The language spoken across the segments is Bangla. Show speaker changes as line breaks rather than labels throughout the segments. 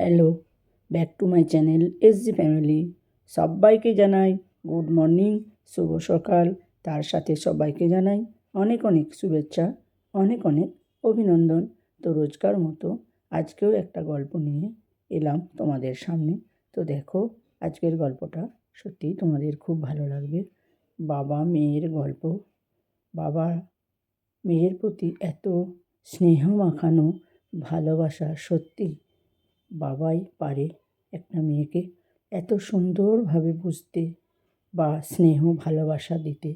Hello, back to my channel S G family. সবাইকে জানাই গুড মর্নিং, শুভ সকাল। তার সাথে সবাইকে জানাই অনেক অনেক শুভেচ্ছা, অনেক অনেক অভিনন্দন। তো রোজকার মতো আজকেও একটা গল্প নিয়ে এলাম তোমাদের সামনে। তো দেখো, আজকের গল্পটা সত্যিই তোমাদের খুব ভালো লাগবে। বাবা মেয়ের গল্প। বাবা মেয়ের প্রতি এত স্নেহ মাখানো ভালোবাসা সত্যি বাবাই পারে একটা মেয়েকে এত সুন্দরভাবে বুঝতে বা স্নেহ, ভালোবাসা দিতে।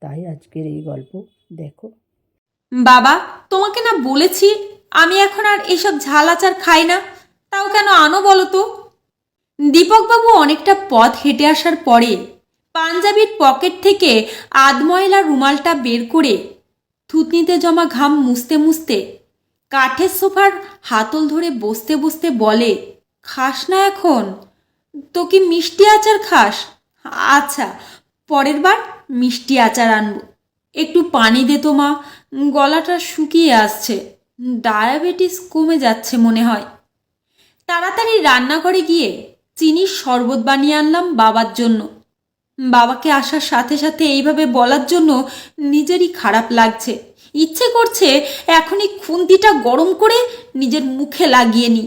তাই আজকের এই গল্প দেখো।
বাবা, তোমাকে না বলেছি, আমি এখন আর এসব ঝাল আচার খাই না। তাও কেন আনো বলো তো? দীপকবাবু অনেকটা পথ হেঁটে আসার পরে পাঞ্জাবির পকেট থেকে আধময়লা রুমালটা বের করে থুতনিতে জমা ঘাম মুছতে মুছতে কাঠের সোফার হাতল ধরে বসতে বসতে বলে, খাস না এখন? তো কি মিষ্টি আচার খাস? আচ্ছা পরের বার মিষ্টি আচার আনব। একটু পানি দে তো মা, গলাটা শুকিয়ে আসছে। ডায়াবেটিস কমে যাচ্ছে মনে হয়। তাড়াতাড়ি রান্নাঘরে গিয়ে চিনির শরবত বানিয়ে আনলাম বাবার জন্য। বাবাকে আসার সাথে সাথে এইভাবে বলার জন্য নিজেরই খারাপ লাগছে। ইচ্ছে করছে এখনই খুন্তিটা গরম করে নিজের মুখে লাগিয়ে নিই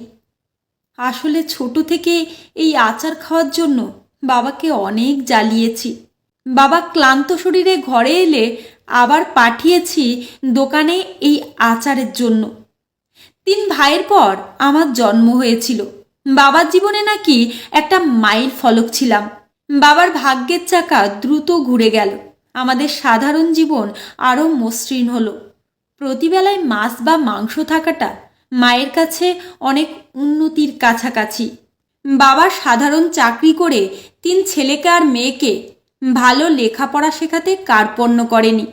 আসলে ছোট থেকে এই আচার খাওয়ার জন্য বাবাকে অনেক জ্বালিয়েছি। বাবা ক্লান্ত শরীরে ঘরে এলে আবার পাঠিয়েছি দোকানে এই আচারের জন্য। তিন ভাইয়ের পর আমার জন্ম হয়েছিল। বাবার জীবনে নাকি একটা মাইল ফলক ছিলাম। বাবার ভাগ্যের চাকা দ্রুত ঘুরে গেল। আমাদের সাধারণ জীবন আরও মসৃণ হলো। প্রতিবেলায় মাছ বা মাংস থাকাটা মায়ের কাছে অনেক উন্নতির কাছাকাছি। বাবা সাধারণ চাকরি করে তিন ছেলেকে আর মেয়েকে ভালো লেখাপড়া শেখাতে কার্পণ্য করেনি।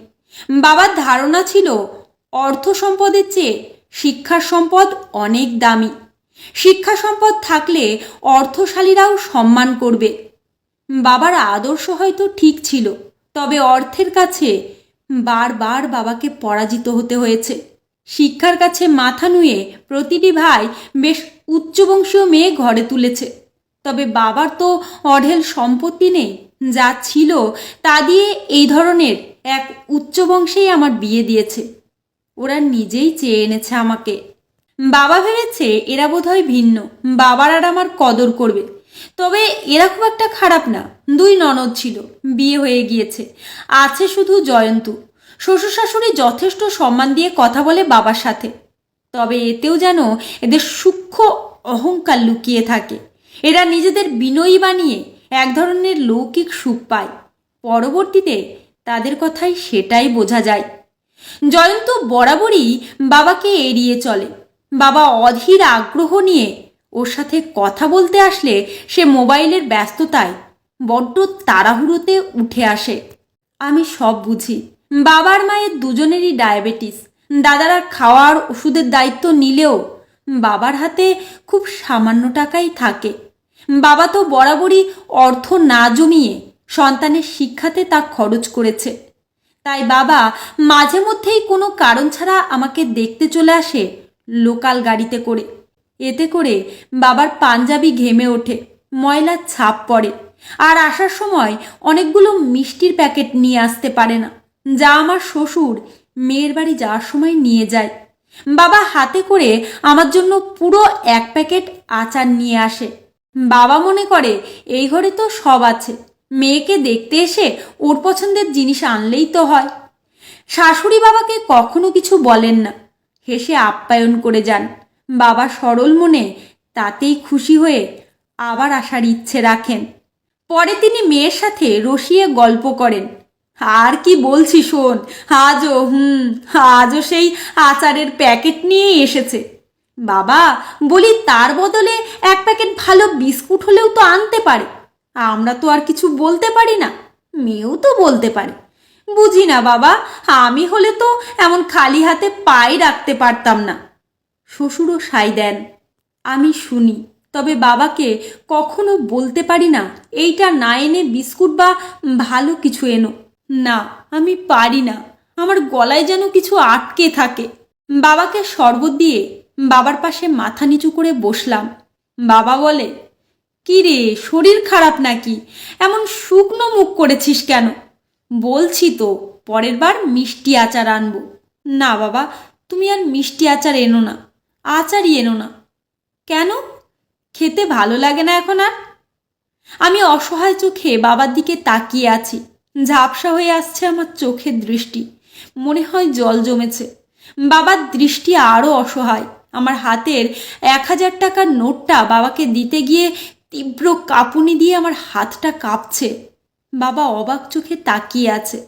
বাবার ধারণা ছিল, অর্থ সম্পদের চেয়ে শিক্ষার সম্পদ অনেক দামি। শিক্ষা সম্পদ থাকলে অর্থশালীরাও সম্মান করবে। বাবার আদর্শ হয়তো ঠিক ছিল। তবে অর্থের কাছে বারবার বাবাকে পরাজিত হতে হয়েছে। শিক্ষার কাছে মাথা নুয়ে প্রতিটি ভাই বেশ উচ্চবংশীয় মেয়ে ঘরে তুলেছে। তবে বাবার তো অঢেল সম্পত্তি নেই, যা ছিল তা দিয়ে এই ধরনের এক উচ্চবংশেই আমার বিয়ে দিয়েছে। ওরা নিজেই চেয়ে এনেছে আমাকে। বাবা ভেবেছে এরা বোধহয় ভিন্ন। বাবার আর আমার কদর করবে। তবে এরা খুব একটা খারাপ না। দুই ননদ ছিল। বিয়ে হয়ে গিয়েছে। আছে শুধু জয়ন্তু। শ্বশুর শাশুড়ি যথেষ্ট সম্মান দিয়ে কথা বলে বাবার সাথে। তবে এতেও যেন এদের সূক্ষ্ম অহংকার লুকিয়ে থাকে। এরা নিজেদের বিনয়ী বানিয়ে এক ধরনের লৌকিক সুখ পায়। পরবর্তীতে তাদের কথাই সেটাই বোঝা যায়। জয়ন্ত বরাবরই বাবাকে এড়িয়ে চলে। বাবা অধীর আগ্রহ নিয়ে ওর সাথে কথা বলতে আসলে সে মোবাইলের ব্যস্ততায় বড্ড তাড়াহুড়োতে উঠে আসে। আমি সব বুঝি। বাবার মায়ের দুজনেরই ডায়াবেটিস। দাদারা খাওয়ার ওষুধের দায়িত্ব নিলেও বাবার হাতে খুব সামান্য টাকাই থাকে। বাবা তো বরাবরই অর্থ না জমিয়ে সন্তানের শিক্ষাতে তা খরচ করেছে। তাই বাবা মাঝে মধ্যেই কোনো কারণ ছাড়া আমাকে দেখতে চলে আসে লোকাল গাড়িতে করে। এতে করে বাবার পাঞ্জাবি ঘেমে ওঠে, ময়লার ছাপ পড়ে। আর আসার সময় অনেকগুলো মিষ্টির প্যাকেট নিয়ে আসতে পারে না। যা আমার শ্বশুর মেয়ের বাড়ি যাওয়ার সময় নিয়ে যায়। বাবা হাতে করে আমার জন্য পুরো এক প্যাকেট আচার নিয়ে আসে। বাবা মনে করে, এই ঘরে তো সব আছে। মেয়েকে দেখতে এসে ওর পছন্দের জিনিস আনলেই তো হয়। শাশুড়ি বাবাকে কখনো কিছু বলেন না। হেসে আপ্যায়ন করে যান। বাবা সরল মনে তাতেই খুশি হয়ে আবার আসার ইচ্ছে রাখেন। পরে তিনি মেয়ের সাথে রসিয়ে গল্প করেন। আর কি বলছি শোন, আজও, হুম, আজও সেই আচারের প্যাকেট নিয়েই এসেছে। বাবা বলি, তার বদলে এক প্যাকেট ভালো বিস্কুট হলেও তো আনতে পারে। আমরা তো আর কিছু বলতে পারি না, মেয়েও তো বলতে পারে। বুঝি না বাবা, আমি হলে তো এমন খালি হাতে পায়ে রাখতে পারতাম না। শ্বশুরও সাই দেন। আমি শুনি, তবে বাবাকে কখনো বলতে পারি না, এইটা না এনে বিস্কুট বা ভালো কিছু এনো। না, আমি পারি না, আমার গলায় যেন কিছু আটকে থাকে। বাবাকে শরবত দিয়ে বাবার পাশে মাথা নিচু করে বসলাম। বাবা বলে, কি রে, শরীর খারাপ নাকি? এমন শুকনো মুখ করেছিস কেন? বলছি তো, পরের বার মিষ্টি আচার আনব। না বাবা, তুমি আর মিষ্টি আচার এনো না। আচারই এনো না। কেন? খেতে ভালো লাগে না এখন আর। আমি অসহায় চোখে বাবার দিকে তাকিয়ে আছি। ঝাপসা হয়ে আসছে আমার চোখের দৃষ্টি। মনে হয় জল জমেছে। বাবার দৃষ্টি আরও অসহায়। আমার হাতের এক হাজার টাকার নোটটা বাবাকে দিতে গিয়ে তীব্র কাঁপুনি দিয়ে আমার হাতটা কাঁপছে। বাবা অবাক চোখে তাকিয়ে আছে।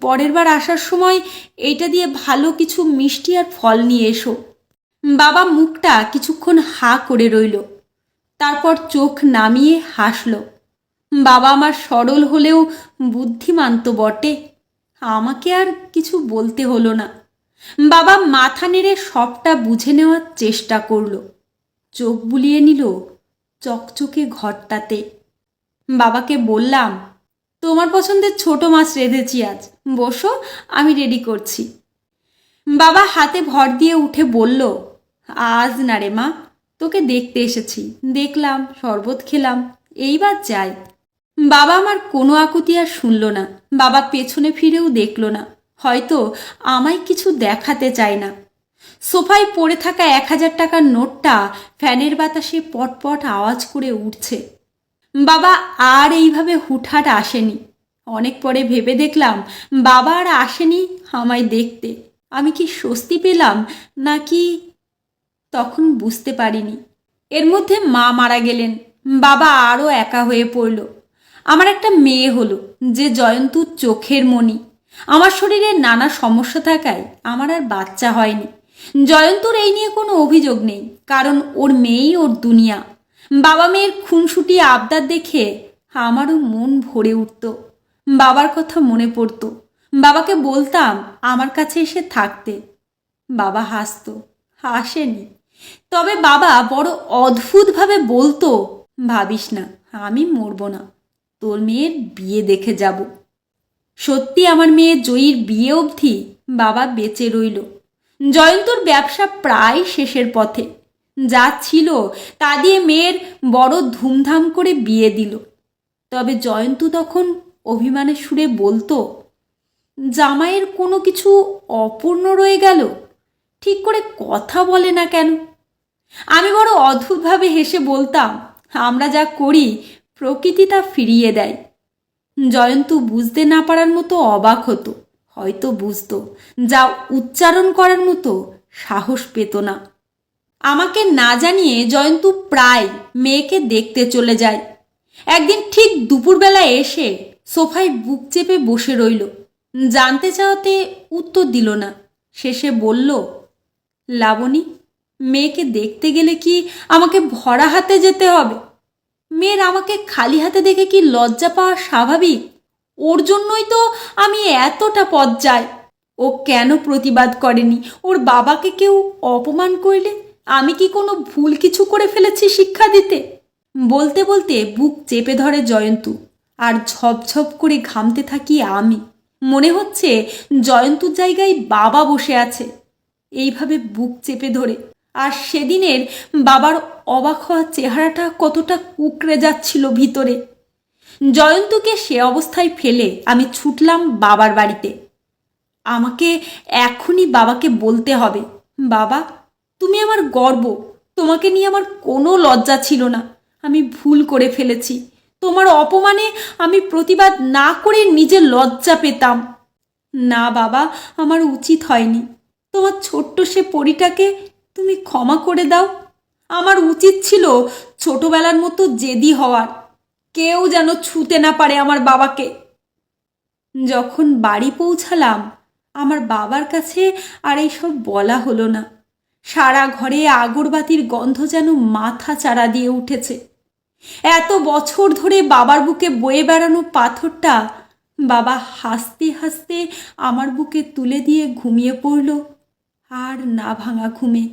পরের বার আসার সময় এইটা দিয়ে ভালো কিছু মিষ্টি আর ফল নিয়ে এসো। বাবা মুখটা কিছুক্ষণ হা করে রইল। তারপর চোখ নামিয়ে হাসল। বাবা আমার সরল হলেও বুদ্ধিমান তো বটে। আমাকে আর কিছু বলতে হলো না। বাবা মাথা নেড়ে সবটা বুঝে নেওয়ার চেষ্টা করল। চোখ বুলিয়ে নিল চকচকে ঘরটাতে। বাবাকে বললাম, তোমার পছন্দের ছোট মাছ রেঁধেছি আজ। বসো, আমি রেডি করছি। বাবা হাতে ভর দিয়ে উঠে বলল আজ না রে মা, তোকে দেখতে এসেছি। দেখলাম, শরবত খেলাম, এইবার যাই। বাবা আমার কোনো আকুতি আর শুনল না। বাবা পেছনে ফিরেও দেখল না। হয়তো আমায় কিছু দেখাতে চায় না। সোফায় পড়ে থাকা এক হাজার টাকার নোটটা ফ্যানের বাতাসে পটপট আওয়াজ করে উঠছে। বাবা আর এইভাবে হুটহাট আসেনি। অনেক পরে ভেবে দেখলাম, বাবা আর আসেনি আমায় দেখতে। আমি কি স্বস্তি পেলাম, নাকি তখন বুঝতে পারিনি। এর মধ্যে মা মারা গেলেন, বাবা আরও একা হয়ে পড়ল। আমার একটা মেয়ে হলো, যে জয়ন্তুর চোখের মণি। আমার শরীরে নানা সমস্যা থাকায় আমার আর বাচ্চা হয়নি। জয়ন্তুর এই নিয়ে কোনো অভিযোগ নেই, কারণ ওর মেয়েই ওর দুনিয়া। বাবা মেয়ের খুনসুটি আবদার দেখে আমারও মন ভরে উঠত। বাবার কথা মনে পড়তো। বাবাকে বলতাম আমার কাছে এসে থাকতে। বাবা হাসতো, হাসেনি। তবে বাবা বড় অদ্ভুতভাবে বলতো, ভাবিস না, আমি মরব না, তোর মেয়ের বিয়ে দেখে যাব। সত্যি আমার মেয়ে জয়ীর বিয়ে অবধি বাবা বেঁচে রইল। জয়ন্তর ব্যবসা প্রায় শেষের পথে। যা ছিল তা দিয়ে মেয়ের বড় ধুমধাম করে বিয়ে দিল। তবে জয়ন্তু তখন অভিমানের সুরে বলতো, জামাইয়ের কোনো কিছু অপূর্ণ রয়ে গেল? ঠিক করে কথা বলে না কেন? আমি বড় অদ্ভুতভাবে হেসে বলতাম, আমরা যা করি, প্রকৃতি তা ফিরিয়ে দেয়। জয়ন্ত বুঝতে না পারার মতো অবাক হতো, হয়তো বুঝতো, যা উচ্চারণ করার মতো সাহস পেত না। আমাকে না জানিয়ে জয়ন্তু প্রায় মেয়েকে দেখতে চলে যায়। একদিন ঠিক দুপুরবেলা এসে সোফায় বুক চেপে বসে রইল। জানতে চাওয়াতে উত্তর দিল না। শেষে বলল লাবণী, মেয়েকে দেখতে গেলে কি আমাকে ভরা হাতে যেতে হবে? মেয়ের আমাকে খালি হাতে দেখে কি লজ্জা পাওয়া স্বাভাবিক? ওর জন্যই তো আমি এতটা পথ যাই। ও কেন প্রতিবাদ করেনি? ওর বাবাকে কেউ অপমান করলে? আমি কি কোনো ভুল কিছু করে ফেলেছি শিক্ষা দিতে? বলতে বলতে বুক চেপে ধরে জয়ন্তু, আর ঝপঝপ করে ঘামতে থাকি আমি। মনে হচ্ছে জয়ন্তুর জায়গায় বাবা বসে আছে। এইভাবে বুক চেপে ধরে। আর সেদিনের বাবার অবাক হওয়া চেহারাটা কতটা কুকড়ে যাচ্ছিল ভিতরে। জয়ন্তকে সে অবস্থায় ফেলে আমি ছুটলাম বাবার বাড়িতে। আমাকে এখনই বাবাকে বলতে হবে, বাবা, তুমি আমার গর্ব। তোমাকে নিয়ে আমার কোনো লজ্জা ছিল না। আমি ভুল করে ফেলেছি। তোমার অপমানে আমি প্রতিবাদ না করে নিজে লজ্জা পেতাম। না বাবা, আমার উচিত হয়নি। তোমার ছোট্ট সে পরিটাকে তুমি ক্ষমা করে দাও। আমার উচিত ছিল ছোটবেলার মতো জেদি হওয়ার। কেউ যেন ছুতে না পারে আমার বাবাকে। যখন বাড়ি পৌঁছালাম, আমার বাবার কাছে আর এইসব বলা হলো না। সারা ঘরে আগরবাতির গন্ধ যেন মাথা চারা দিয়ে উঠেছে। এত বছর ধরে বাবার বুকে বয়ে বেড়ানো পাথরটা বাবা হাসতে হাসতে আমার বুকে তুলে দিয়ে ঘুমিয়ে পড়ল। আর না ভাঙা ঘুমে।